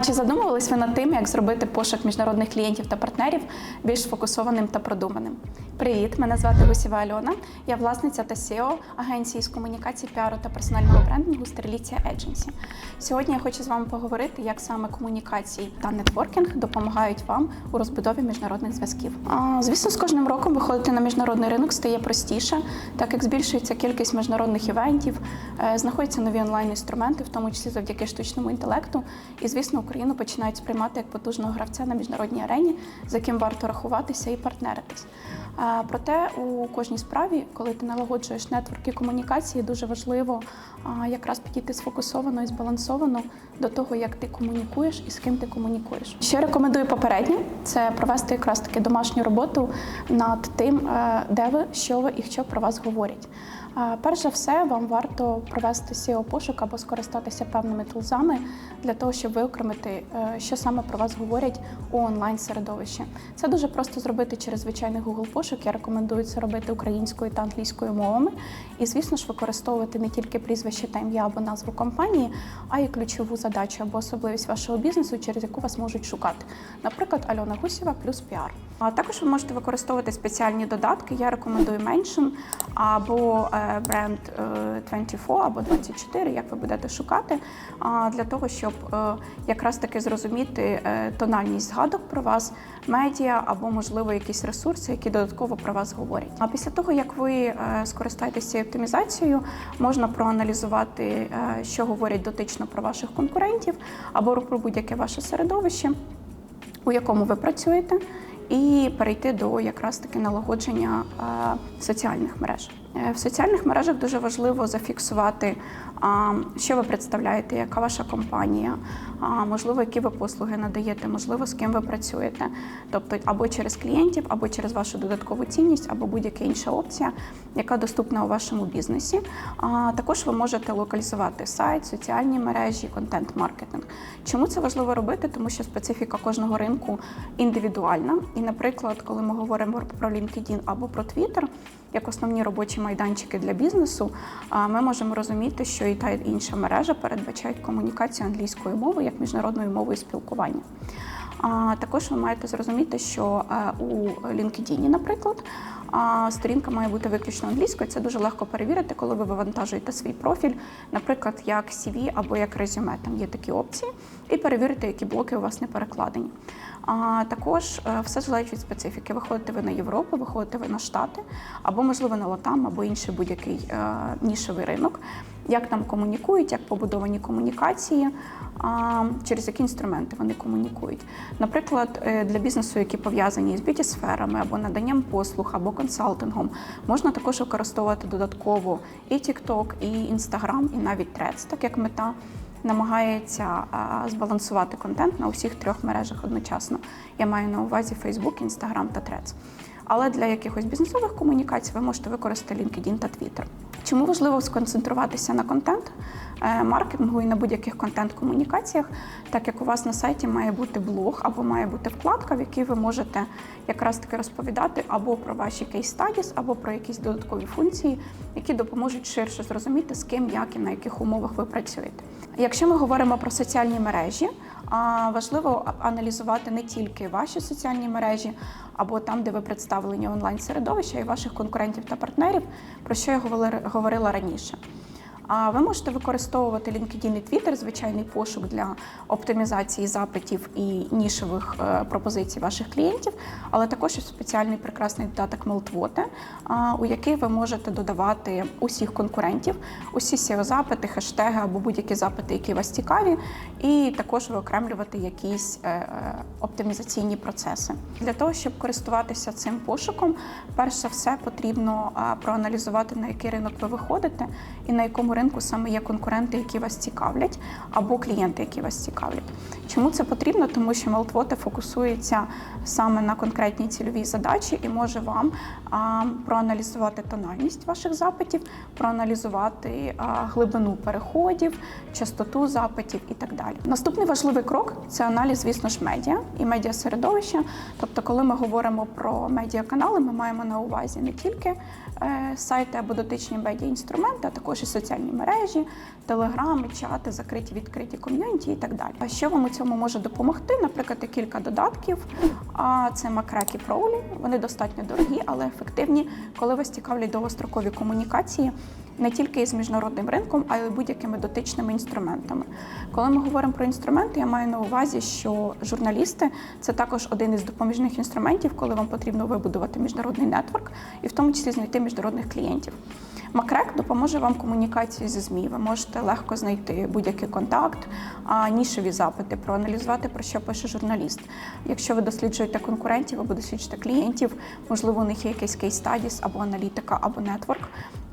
А чи задумувались над тим, як зробити пошук міжнародних клієнтів та партнерів більш сфокусованим та продуманим? Привіт, мене звати Гусєва Альона. Я власниця та SEO агенції з комунікації, піару та персонального брендингу Стреліція Agency. Сьогодні я хочу з вами поговорити, як саме комунікації та нетворкінг допомагають вам у розбудові міжнародних зв'язків. Звісно, з кожним роком виходити на міжнародний ринок стає простіше, так як збільшується кількість міжнародних івентів, е, знаходяться нові онлайн-інструменти, в тому числі завдяки штучному інтелекту. І, звісно, Україну починають сприймати як потужного гравця на міжнародній арені, з яким варто рахуватися і партнеритись. Проте у кожній справі, коли ти налагоджуєш нетворки комунікації, дуже важливо якраз підійти сфокусовано і збалансовано до того, як ти комунікуєш і з ким ти комунікуєш. Що рекомендую попередньо, це провести якраз таки домашню роботу над тим, де ви, що ви і що про вас говорять. Перш за все, вам варто провести seo пошук або скористатися певними тулзами для того, щоб виокремити, е, що саме про вас говорять у онлайн середовищі. Це дуже просто зробити через звичайний Google пошук. Я рекомендую це робити українською та англійською мовами. І, звісно ж, використовувати не тільки прізвище та ім'я або назву компанії, а й ключову задачу або особливість вашого бізнесу, через яку вас можуть шукати. Наприклад, Альона Гусєва плюс піар. А також ви можете використовувати спеціальні додатки. Я рекомендую Mention або е, бренд е, 24 або 24, як ви будете шукати, для того, щоб е, якраз таки зрозуміти е, тональність згадок про вас, медіа або, можливо, якісь ресурси, які додатково про вас говорять. А після того, як ви е, скористаєтеся цією оптимізацією, можна проаналізувати, е, що говорять дотично про ваших конкурентів або про будь-яке ваше середовище, у якому ви працюєте і перейти до якраз таки налагодження е, соціальних мереж. Е, В соціальних мережах дуже важливо зафіксувати, що ви представляєте, яка ваша компанія, можливо, які ви послуги надаєте, можливо, з ким ви працюєте. Тобто або через клієнтів, або через вашу додаткову цінність, або будь-яка інша опція, яка доступна у вашому бізнесі. Також ви можете локалізувати сайт, соціальні мережі, контент-маркетинг. Чому це важливо робити? Тому що специфіка кожного ринку індивідуальна. І, наприклад, коли ми говоримо про LinkedIn або про Twitter, як основні робочі майданчики для бізнесу, ми можемо розуміти, що і та і інша мережа передбачають комунікацію англійською мовою як міжнародною мовою спілкування. Також ви маєте зрозуміти, що е, у LinkedIn, наприклад, сторінка має бути виключно англійською. Це дуже легко перевірити, коли ви вивантажуєте свій профіль, наприклад, як CV або як резюме. Там є такі опції, і перевірити, які блоки у вас не перекладені. А також е, все залежить від специфіки. Виходите ви на Європу, виходите ви на Штати, або можливо на Латам, або інший будь-який е, нішевий ринок. Як там комунікують, як побудовані комунікації, через які інструменти вони комунікують. Наприклад, е, для бізнесу, які пов'язані з б'юті-сферами або наданням послуг, або консалтингом, можна також використовувати додатково і TikTok, і Instagram, і навіть Threads, так як мета намагається збалансувати контент на усіх трьох мережах одночасно. Я маю на увазі Facebook, Instagram та Threads. Але для якихось бізнесових комунікацій ви можете використати LinkedIn та Twitter. Чому важливо сконцентруватися на контент маркетингу і на будь-яких контент-комунікаціях, так як у вас на сайті має бути блог або має бути вкладка, в якій ви можете якраз таки розповідати або про ваші кейс-стадіс, або про якісь додаткові функції, які допоможуть ширше зрозуміти, з ким, як і на яких умовах ви працюєте. Якщо ми говоримо про соціальні мережі, важливо аналізувати не тільки ваші соціальні мережі, або там, де ви представлені онлайн-середовища, і ваших конкурентів та партнерів, про що я говорила раніше. А ви можете використовувати LinkedIn і Twitter, звичайний пошук для оптимізації запитів і нішевих е, пропозицій ваших клієнтів, але також є спеціальний прекрасний додаток Meltwater, у який ви можете додавати усіх конкурентів, усі SEO-запити, хештеги або будь-які запити, які вас цікаві, і також виокремлювати якісь е, е, оптимізаційні процеси. Для того, щоб користуватися цим пошуком, перш за все потрібно проаналізувати, на який ринок ви виходите і на якому ринку саме є конкуренти, які вас цікавлять, або клієнти, які вас цікавлять. Чому це потрібно? Тому що Meltwater фокусується саме на конкретній цільовій задачі і може вам а, проаналізувати тональність ваших запитів, проаналізувати а, глибину переходів, частоту запитів і так далі. Наступний важливий крок це аналіз, звісно ж, медіа і медіасередовища. Тобто, коли ми говоримо про медіаканали, ми маємо на увазі не тільки е, сайти або дотичні медіаінструменти, а також і соціальні соціальні мережі, телеграми, чати, закриті, відкриті ком'юніті і так далі. А що вам у цьому може допомогти? Наприклад, є кілька додатків. А це Макрек і Проулі. Вони достатньо дорогі, але ефективні, коли вас цікавлять довгострокові комунікації. Не тільки із міжнародним ринком, а й будь-якими дотичними інструментами. Коли ми говоримо про інструменти, я маю на увазі, що журналісти це також один із допоміжних інструментів, коли вам потрібно вибудувати міжнародний нетворк і в тому числі знайти міжнародних клієнтів. Макрек допоможе вам комунікації зі ЗМІ. Ви можете легко знайти будь-який контакт, а нішеві запити, проаналізувати про що пише журналіст. Якщо ви досліджуєте конкурентів або досліджуєте клієнтів, можливо, у них є якийсь кейс стадіс або аналітика, або нетворк.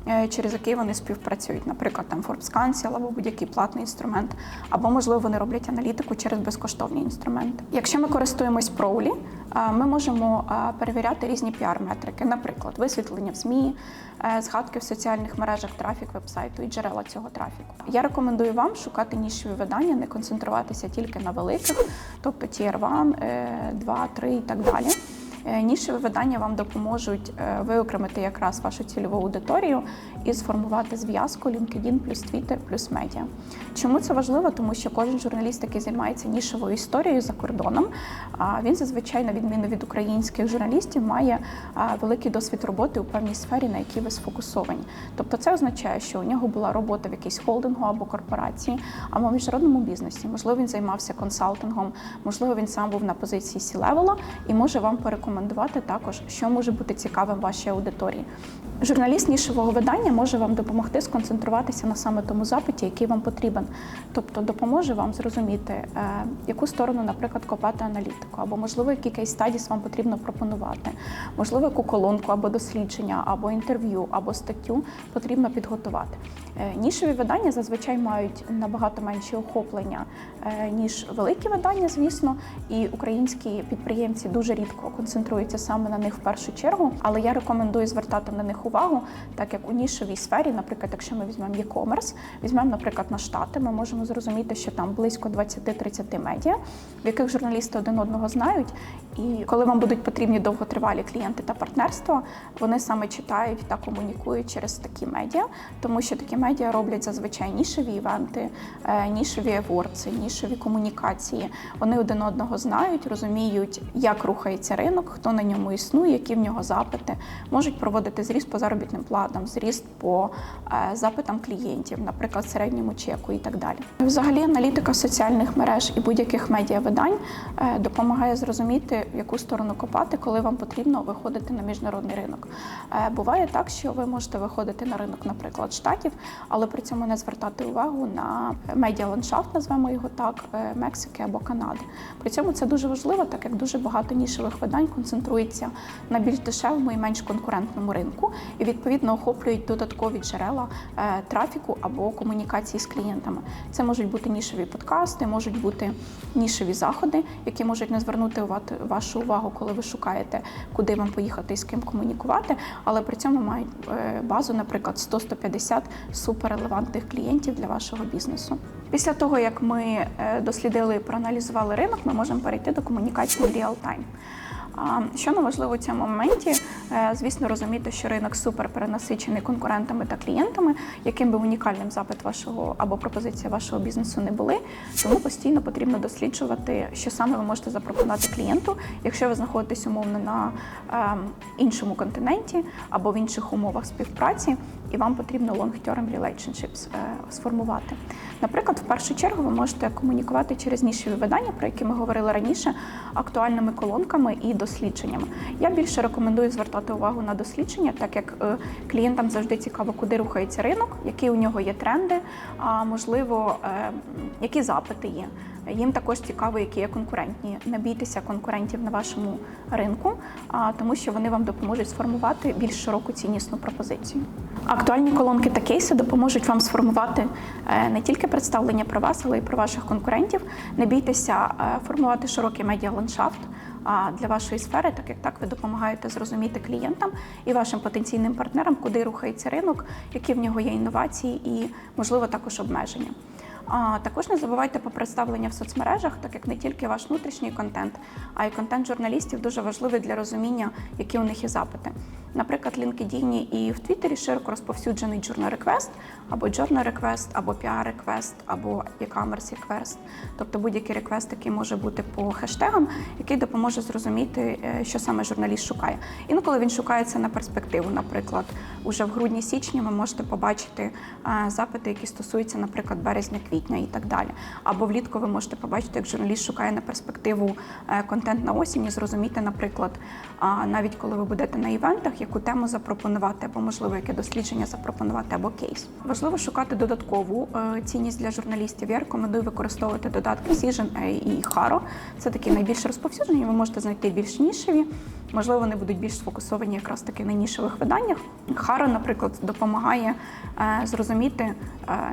Е, Через який вони співпрацюють, наприклад, там Forbes Cancel або будь-який платний інструмент, або можливо вони роблять аналітику через безкоштовні інструменти. Якщо ми користуємось Проулі, е, ми можемо е, перевіряти різні піар-метрики, наприклад, висвітлення в ЗМІ, згадки в соціальних мережах, трафік вебсайту і джерела цього трафіку. Я рекомендую вам шукати нішові видання, не концентруватися тільки на великих, тобто Tier 1, 2, 3 і так далі. Е, Нішеві видання вам допоможуть е, виокремити якраз вашу цільову аудиторію і сформувати зв'язку LinkedIn плюс Twitter плюс медіа. Чому це важливо? Тому що кожен журналіст, який займається нішевою історією за кордоном, він зазвичай, на відміну від українських журналістів, має великий досвід роботи у певній сфері, на якій ви сфокусовані. Тобто, це означає, що у нього була робота в якійсь холдингу або корпорації, або в міжнародному бізнесі. Можливо, він займався консалтингом, можливо, він сам був на позиції сі-левела і може вам порекомендувати також, що може бути цікавим вашій аудиторії. Журналіст нішевого видання може вам допомогти сконцентруватися на саме тому запиті, який вам потрібен. Тобто допоможе вам зрозуміти, е, яку сторону, наприклад, копати аналітику, або можливо, який кейс стадіс вам потрібно пропонувати, можливо, яку колонку або дослідження, або інтерв'ю, або статтю потрібно підготувати. Е, Нішеві видання зазвичай мають набагато менші охоплення, е, ніж великі видання, звісно, і українські підприємці дуже рідко концентруються саме на них в першу чергу. Але я рекомендую звертати на них увагу, так як у нішевій сфері, наприклад, якщо ми візьмемо e-commerce, візьмемо, наприклад, на штати, ми можемо зрозуміти, що там близько 20-30 медіа, в яких журналісти один одного знають. І коли вам будуть потрібні довготривалі клієнти та партнерства, вони саме читають та комунікують через такі медіа, тому що такі медіа роблять зазвичай нішеві івенти, е, нішеві евордси, нішеві комунікації. Вони один одного знають, розуміють, як рухається ринок, хто на ньому існує, які в нього запити, можуть проводити зріст по заробітним платам, зріст по е, запитам клієнтів, наприклад, середньому чеку і так далі. Взагалі, аналітика соціальних мереж і будь-яких медіавидань е, допомагає зрозуміти, в яку сторону копати, коли вам потрібно виходити на міжнародний ринок. Буває так, що ви можете виходити на ринок, наприклад, штатів, але при цьому не звертати увагу на медіаландшафт, назвемо його так, е, Мексики або Канади. При цьому це дуже важливо, так як дуже багато нішевих видань концентрується на більш дешевому і менш конкурентному ринку, і відповідно охоплюють додаткові джерела е, трафіку або комунікації з клієнтами. Це можуть бути нішеві подкасти, можуть бути нішеві заходи, які можуть не звернути вашу увагу, коли ви шукаєте, куди вам поїхати і з ким комунікувати, але при цьому мають е, базу, наприклад, 100-150 суперрелевантних клієнтів для вашого бізнесу. Після того, як ми е, дослідили і проаналізували ринок, ми можемо перейти до комунікації в реал-тайм. Що не важливо у цьому моменті, е, звісно, розуміти, що ринок супер перенасичений конкурентами та клієнтами, яким би унікальним запит вашого або пропозиція вашого бізнесу не були. Тому постійно потрібно досліджувати, що саме ви можете запропонувати клієнту, якщо ви знаходитесь умовно на е, іншому континенті або в інших умовах співпраці, і вам потрібно long-term relationships е, сформувати. Наприклад, в першу чергу ви можете комунікувати через нішеві видання, про які ми говорили раніше, актуальними колонками і дослідженнями. Я більше рекомендую звертати увагу на дослідження, так як е, клієнтам завжди цікаво, куди рухається ринок, які у нього є тренди, а можливо, е, які запити є. Їм також цікаво, які є конкурентні. Не бійтеся конкурентів на вашому ринку, тому що вони вам допоможуть сформувати більш широку ціннісну пропозицію. Актуальні колонки та кейси допоможуть вам сформувати е, не тільки представлення про вас, але й про ваших конкурентів. Не бійтеся е, формувати широкий медіаландшафт для вашої сфери, так як так ви допомагаєте зрозуміти клієнтам і вашим потенційним партнерам, куди рухається ринок, які в нього є інновації і, можливо, також обмеження. А також не забувайте про представлення в соцмережах, так як не тільки ваш внутрішній контент, а й контент журналістів дуже важливий для розуміння, які у них є запити. Наприклад, LinkedIn і в Твіттері широко розповсюджений journal request, або journal request, або PR request, або e-commerce request, тобто будь-який реквест, який може бути по хештегам, який допоможе зрозуміти, е, що саме журналіст шукає. Інколи він шукає це на перспективу. Наприклад, уже в грудні-січні ви можете побачити е, запити, які стосуються, наприклад, березня-квітня і так далі. Або влітку ви можете побачити, як журналіст шукає на перспективу е, контент на осінь і зрозуміти, наприклад, навіть коли ви будете на івентах, яку тему запропонувати, або можливо яке дослідження запропонувати, або кейс. Важливо шукати додаткову е, цінність для журналістів. Я рекомендую використовувати додатки Cision і Haro. Це такі найбільш розповсюджені. Ви можете знайти більш нішеві. Можливо, вони будуть більш сфокусовані якраз таки на нішевих виданнях. Haro, наприклад, допомагає е, зрозуміти е,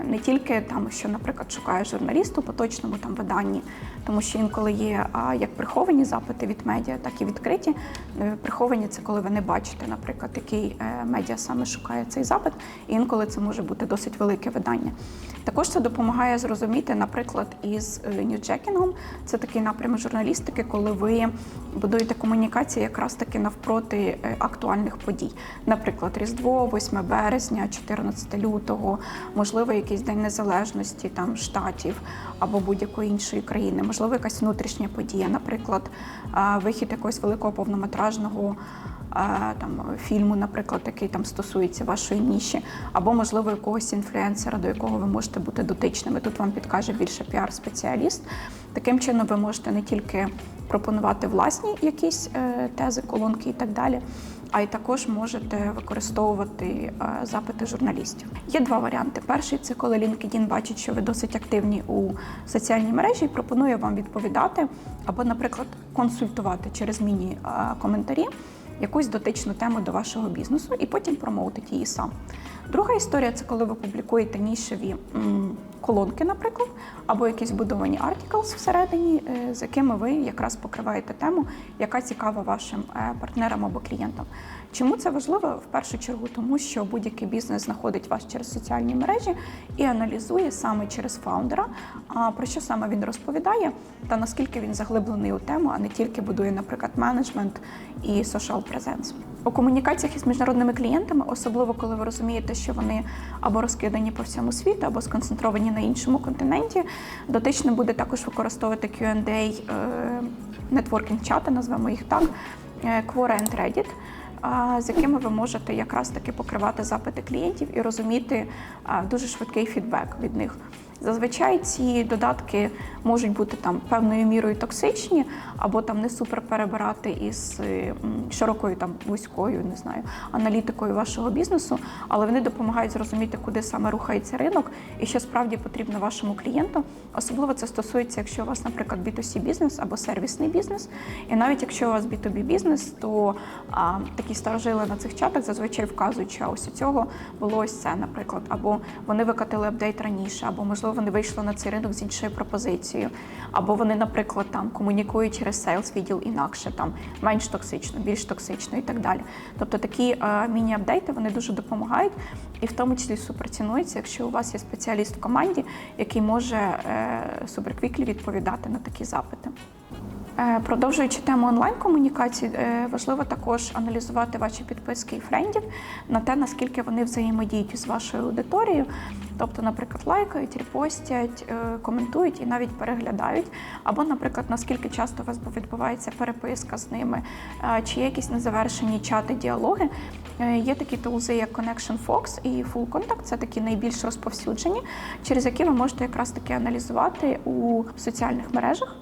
не тільки там, що, наприклад, шукає журналіст у поточному там виданні, тому що інколи є а, як приховані запити від медіа, так і відкриті. Е, Приховані це коли ви не бачите, наприклад, який е, медіа саме шукає цей запит, і інколи це може бути досить велике видання. Також це допомагає зрозуміти, наприклад, із е, ньюджекінгом. Це такий напрямок журналістики, коли ви будуєте комунікації якраз таки навпроти е, актуальних подій. Наприклад, Різдво, 8 березня, 14 лютого, можливо, якийсь день незалежності там штатів або будь-якої іншої країни, можливо, якась внутрішня подія, наприклад, вихід якогось великого повнометражного там фільму, наприклад, який там стосується вашої ніші, або можливо якогось інфлюенсера, до якого ви можете бути дотичними. Тут вам підкаже більше піар-спеціаліст. Таким чином, ви можете не тільки пропонувати власні якісь е, тези, колонки і так далі. А й також можете використовувати е, запити журналістів. Є два варіанти. Перший це коли LinkedIn бачить, що ви досить активні у соціальній мережі і пропонує вам відповідати або, наприклад, консультувати через міні-коментарі якусь дотичну тему до вашого бізнесу і потім промоутить її сам. Друга історія це коли ви публікуєте нішеві колонки, наприклад, або якісь будовані articles всередині, е, з якими ви якраз покриваєте тему, яка цікава вашим е, партнерам або клієнтам. Чому це важливо? В першу чергу, тому що будь-який бізнес знаходить вас через соціальні мережі і аналізує саме через фаундера, а про що саме він розповідає, та наскільки він заглиблений у тему, а не тільки будує, наприклад, менеджмент і social presence. У комунікаціях із міжнародними клієнтами, особливо коли ви розумієте, що вони або розкидані по всьому світу, або сконцентровані на іншому континенті, дотично буде також використовувати Q&A, е, нетворкінг-чати, назвемо їх так, е, Quora and Reddit, з якими ви можете якраз таки покривати запити клієнтів і розуміти дуже швидкий фідбек від них. Зазвичай ці додатки можуть бути там певною мірою токсичні, або там не супер перебирати із е, широкою там вузькою, не знаю, аналітикою вашого бізнесу, але вони допомагають зрозуміти, куди саме рухається ринок і що справді потрібно вашому клієнту. Особливо це стосується, якщо у вас, наприклад, B2C бізнес або сервісний бізнес. І навіть якщо у вас B2B бізнес, то а, такі старожили на цих чатах зазвичай вказують, що ось у цього було ось це, наприклад, або вони викатили апдейт раніше, або можливо вони вийшли на цей ринок з іншою пропозицією, або вони, наприклад, там комунікують через сейлс відділ інакше, там менш токсично, більш токсично і так далі. Тобто такі е, міні-апдейти вони дуже допомагають і в тому числі суперцінуються, якщо у вас є спеціаліст в команді, який може е, суперквіклі відповідати на такі запити. Е, Продовжуючи тему онлайн-комунікації, е, важливо також аналізувати ваші підписки і френдів на те, наскільки вони взаємодіють з вашою аудиторією. Тобто, наприклад, лайкають, репостять, е, коментують і навіть переглядають. Або, наприклад, наскільки часто у вас відбувається переписка з ними, чи є якісь незавершені чати, діалоги. Є такі тулзи, як Connection Fox і Full Contact, це такі найбільш розповсюджені, через які ви можете якраз таки аналізувати у соціальних мережах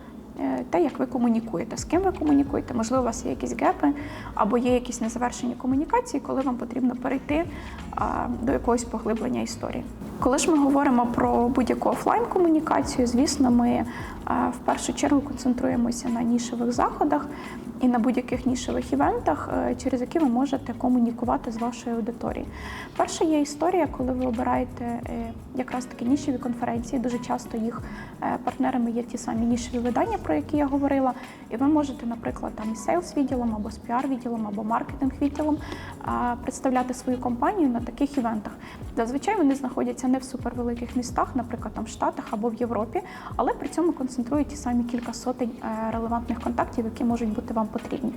те, як ви комунікуєте, з ким ви комунікуєте. Можливо, у вас є якісь гепи або є якісь незавершені комунікації, коли вам потрібно перейти а, до якогось поглиблення історії. Коли ж ми говоримо про будь-яку офлайн комунікацію, звісно, ми а, в першу чергу концентруємося на нішевих заходах і на будь-яких нішевих івентах, е, через які ви можете комунікувати з вашою аудиторією. Перша є історія, коли ви обираєте е, якраз такі нішеві конференції. Дуже часто їх е, партнерами є ті самі нішеві видання, про які я говорила. І ви можете, наприклад, там із сейлс відділом або з піар відділом або маркетинг відділом представляти свою компанію на таких івентах. Зазвичай вони знаходяться не в супервеликих містах, наприклад, там в Штатах або в Європі, але при цьому концентрують ті самі кілька сотень релевантних контактів, які можуть бути вам потрібні.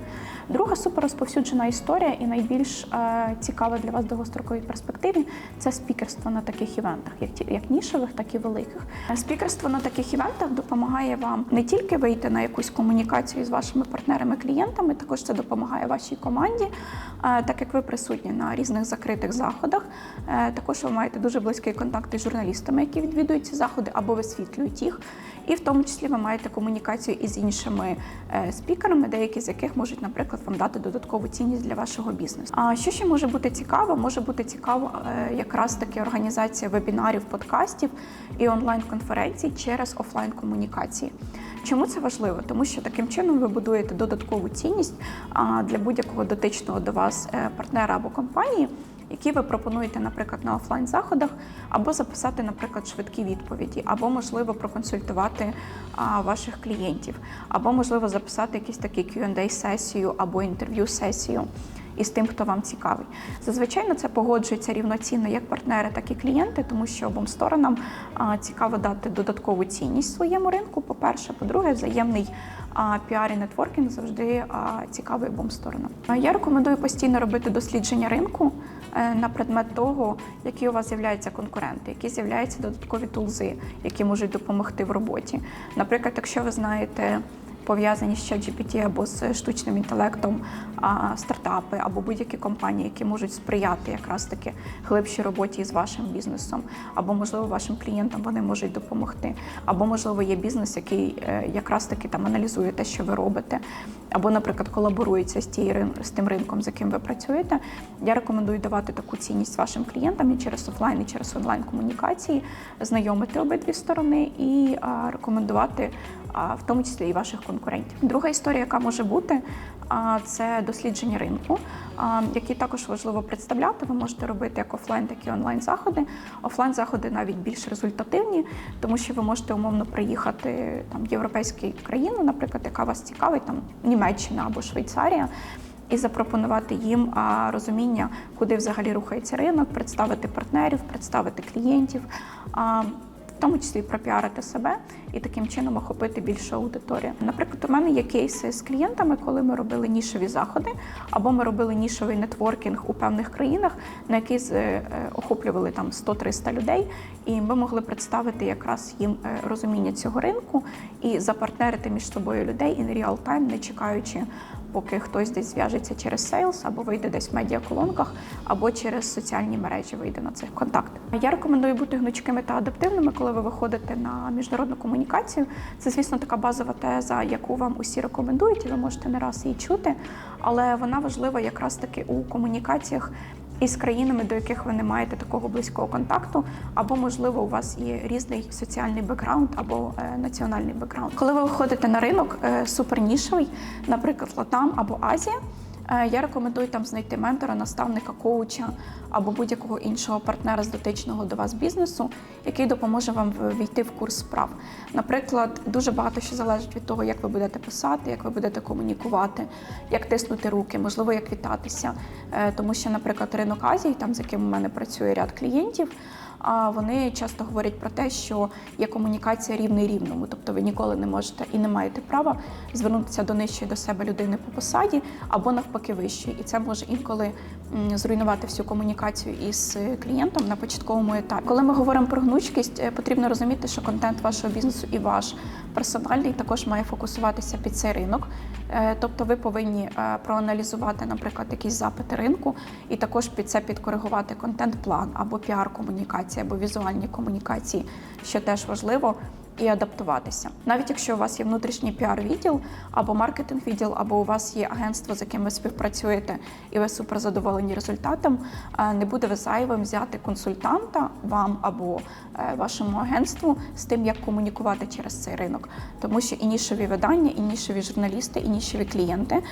Друга суперрозповсюджена історія і найбільш е, цікава для вас в довгостроковій перспективі це спікерство на таких івентах, як нішевих, так і великих. Спікерство на таких івентах допомагає вам не тільки вийти на якусь комунікацію з вашими партнерами-клієнтами, також це допомагає вашій команді, е, так як ви присутні на різних закритих заходах. Е, Також ви маєте дуже близький контакт із журналістами, які відвідують ці заходи або висвітлюють їх. І в тому числі ви маєте комунікацію із іншими спікерами, деякі з яких можуть, наприклад, вам дати додаткову цінність для вашого бізнесу. А що ще може бути цікаво? Може бути цікаво е, якраз таки організація вебінарів, подкастів і онлайн-конференцій через офлайн комунікації. Чому це важливо? Тому що таким чином ви будуєте додаткову цінність для будь-якого дотичного до вас е, партнера або компанії, які ви пропонуєте, наприклад, на офлайн заходах, або записати, наприклад, швидкі відповіді, або можливо проконсультувати а, ваших клієнтів, або можливо записати якийсь такий Q&A сесію або інтерв'ю сесію із тим, хто вам цікавий. Зазвичай на це погоджується рівноцінно як партнери, так і клієнти, тому що обом сторонам цікаво дати додаткову цінність своєму ринку. По-перше, по-друге, взаємний піар і нетворкінг завжди цікавий обом сторонам. Я рекомендую постійно робити дослідження ринку на предмет того, які у вас з'являються конкуренти, які з'являються додаткові тулзи, які можуть допомогти в роботі. Наприклад, якщо ви знаєте пов'язані з ChatGPT або з штучним інтелектом стартапи або будь-які компанії, які можуть сприяти якраз таки глибшій роботі з вашим бізнесом, або можливо вашим клієнтам вони можуть допомогти, або можливо є бізнес, який е, якраз таки там аналізує те, що ви робите, або, наприклад, колаборується з тією з тим ринком, з яким ви працюєте. Я рекомендую давати таку цінність вашим клієнтам і через офлайн, і через онлайн комунікації, знайомити обидві сторони і рекомендувати а, в тому числі і ваших конкурентів. Друга історія, яка може бути, це дослідження ринку, які також важливо представляти. Ви можете робити як офлайн, так і онлайн заходи. Офлайн заходи навіть більш результативні, тому що ви можете умовно приїхати там в європейську країну, наприклад, яка вас цікавить, там Німеччина або Швейцарія. І запропонувати їм а, розуміння, куди взагалі рухається ринок, представити партнерів, представити клієнтів, а, в тому числі пропіарити себе і таким чином охопити більшу аудиторію. Наприклад, у мене є кейси з клієнтами, коли ми робили нішеві заходи, або ми робили нішевий нетворкінг у певних країнах, на з- е, охоплювали там 100-300 людей, і ми могли представити якраз їм е, розуміння цього ринку і запартнерити між собою людей real time, не чекаючи поки хтось десь зв'яжеться через сейлс, або вийде десь в медіаколонках, або через соціальні мережі вийде на цих контакт. Я рекомендую бути гнучкими та адаптивними, коли ви виходите на міжнародну комунікацію. Це, звісно, така базова теза, яку вам усі рекомендують, і ви можете не раз її чути, але вона важлива якраз таки у комунікаціях. Із країнами, до яких ви не маєте такого близького контакту, або можливо у вас є різний соціальний бекграунд або е, національний бекграунд. Коли ви виходите на ринок е, супернішевий, наприклад, Латам або Азія, я рекомендую там знайти ментора, наставника, коуча або будь-якого іншого партнера з дотичного до вас бізнесу, який допоможе вам війти в курс справ. Наприклад, дуже багато що залежить від того, як ви будете писати, як ви будете комунікувати, як тиснути руки, можливо, як вітатися. Е, Тому що, наприклад, ринок Азії, там з яким у мене працює ряд клієнтів. А вони часто говорять про те, що є комунікація рівний рівному, тобто ви ніколи не можете і не маєте права звернутися до нижчої до себе людини по посаді або навпаки вищої. І це може інколи зруйнувати всю комунікацію із е, клієнтом на початковому етапі. Коли ми говоримо про гнучкість, е, потрібно розуміти, що контент вашого бізнесу і ваш персональний також має фокусуватися під цей ринок. Е, Тобто ви повинні проаналізувати, наприклад, якісь запити ринку, і також під це підкоригувати контент-план або піар-комунікації, або візуальні комунікації, що теж важливо. І адаптуватися. Навіть якщо у вас є внутрішній піар-відділ або маркетинг-відділ, або у вас є агентство, з яким ви співпрацюєте, і ви супер задоволені результатом, е, не буде зайвим взяти консультанта вам або е, вашому агентству з тим, як комунікувати через цей ринок, тому що і видання, і журналісти, і клієнти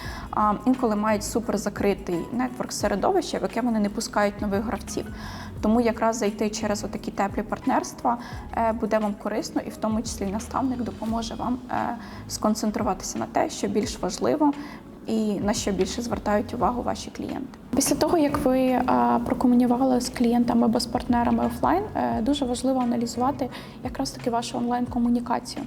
інколи мають супер закритий нетворк середовище, в яке вони не пускають нових гравців. Тому якраз зайти через отакі теплі партнерства е, буде вам корисно, і в тому числі наставник допоможе вам е, сконцентруватися на те, що більш важливо. І на що більше звертають увагу ваші клієнти після того, як ви е, прокомунікували з клієнтами або з партнерами офлайн, дуже важливо аналізувати якраз таки вашу онлайн-комунікацію.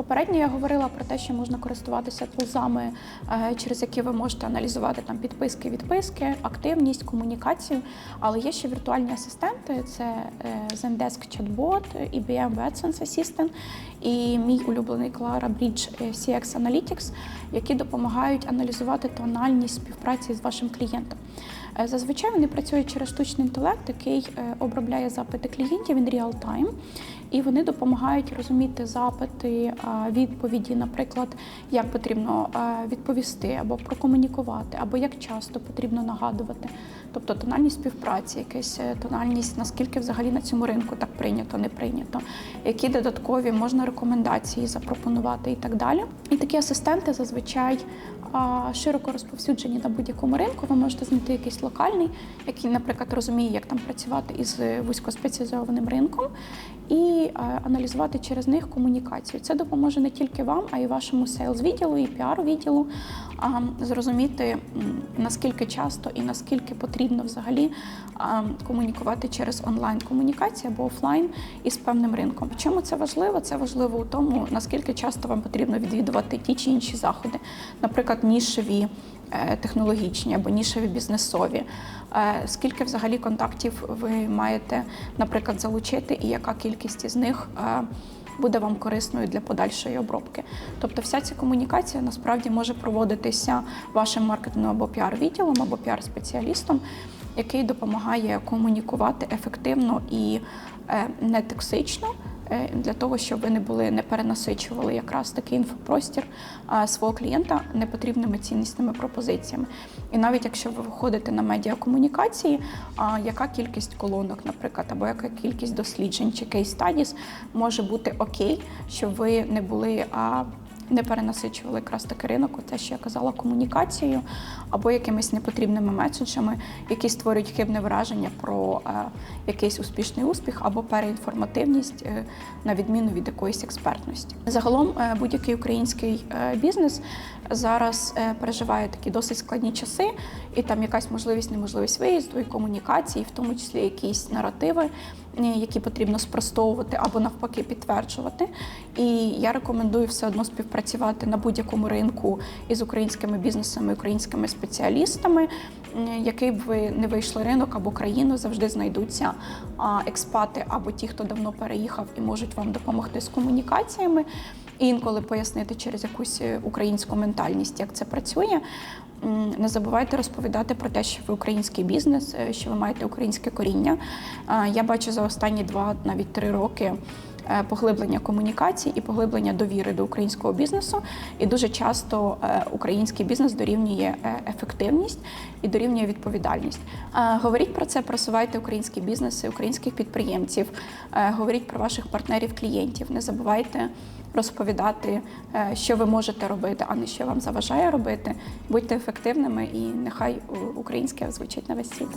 Попередньо я говорила про те, що можна користуватися тулзами, е, через які ви можете аналізувати там підписки, відписки, активність, комунікацію. Але є ще віртуальні асистенти: це е, Zendesk Chatbot, IBM AdSense Assistant і мій улюблений Clara Bridge е, CX Analytics, які допомагають аналізувати тональність співпраці з вашим клієнтом. Зазвичай вони працюють через штучний інтелект, який обробляє запити клієнтів in real time, і вони допомагають розуміти запити, відповіді, наприклад, як потрібно відповісти або прокомунікувати, або як часто потрібно нагадувати. Тобто тональність співпраці, якась е, тональність, наскільки взагалі на цьому ринку так прийнято, не прийнято, які додаткові можна рекомендації запропонувати і так далі. І такі асистенти зазвичай широко розповсюджені на будь-якому ринку. Ви можете знайти якийсь локальний, який, наприклад, розуміє, як там працювати із вузькоспеціалізованим ринком, і аналізувати через них комунікацію. Це допоможе не тільки вам, а й вашому сейлз відділу і піар відділу а, зрозуміти наскільки часто і наскільки потрібно взагалі комунікувати через онлайн комунікацію або офлайн із певним ринком. Чому це важливо? Це важливо у тому, наскільки часто вам потрібно відвідувати ті чи інші заходи, наприклад, нішеві. е, Технологічні або нішеві бізнесові, Е, скільки взагалі контактів ви маєте, наприклад, залучити, і яка кількість із них е, буде вам корисною для подальшої обробки. Тобто, вся ця комунікація насправді може проводитися вашим маркетингом або піар-відділом, або піар-спеціалістом, який допомагає комунікувати ефективно і е, не токсично. Е, Для того щоб ви не були не перенасичували якраз такий інфопростір свого клієнта непотрібними ціннісними пропозиціями. І навіть якщо ви виходите на медіакомунікації, яка кількість колонок, наприклад, або яка кількість досліджень чи кейс стадіс може бути окей, щоб ви не були. Не перенасичували якраз таки ринок, те, що я казала, комунікацією або якимись непотрібними меседжами, які створюють хибне враження про е, якийсь успішний успіх або переінформативність е, на відміну від якоїсь експертності. Загалом е, будь-який український е, бізнес зараз е, переживає такі досить складні часи, і там якась можливість, неможливість виїзду і комунікації, в тому числі якісь наративи, які потрібно спростовувати або навпаки підтверджувати. І я рекомендую все одно співпрацювати на будь-якому ринку із українськими бізнесами, українськими спеціалістами. Е, Який б ви не вийшли ринок або країну, завжди знайдуться експати або ті, хто давно переїхав і можуть вам допомогти з комунікаціями. І інколи пояснити через якусь е, українську ментальність, як це працює. Не забувайте розповідати про те, що ви український бізнес, е, що ви маєте українське коріння. Я бачу за останні два, навіть три роки. Е, Поглиблення комунікацій і поглиблення довіри до українського бізнесу, і дуже часто е, український бізнес дорівнює е, ефективність і дорівнює відповідальність. Говоріть про це, просувайте українські бізнеси, українських підприємців, говоріть про ваших партнерів, клієнтів. Не забувайте розповідати, що ви можете робити, а не що вам заважає робити. Будьте ефективними і нехай українське звучить на весь світ.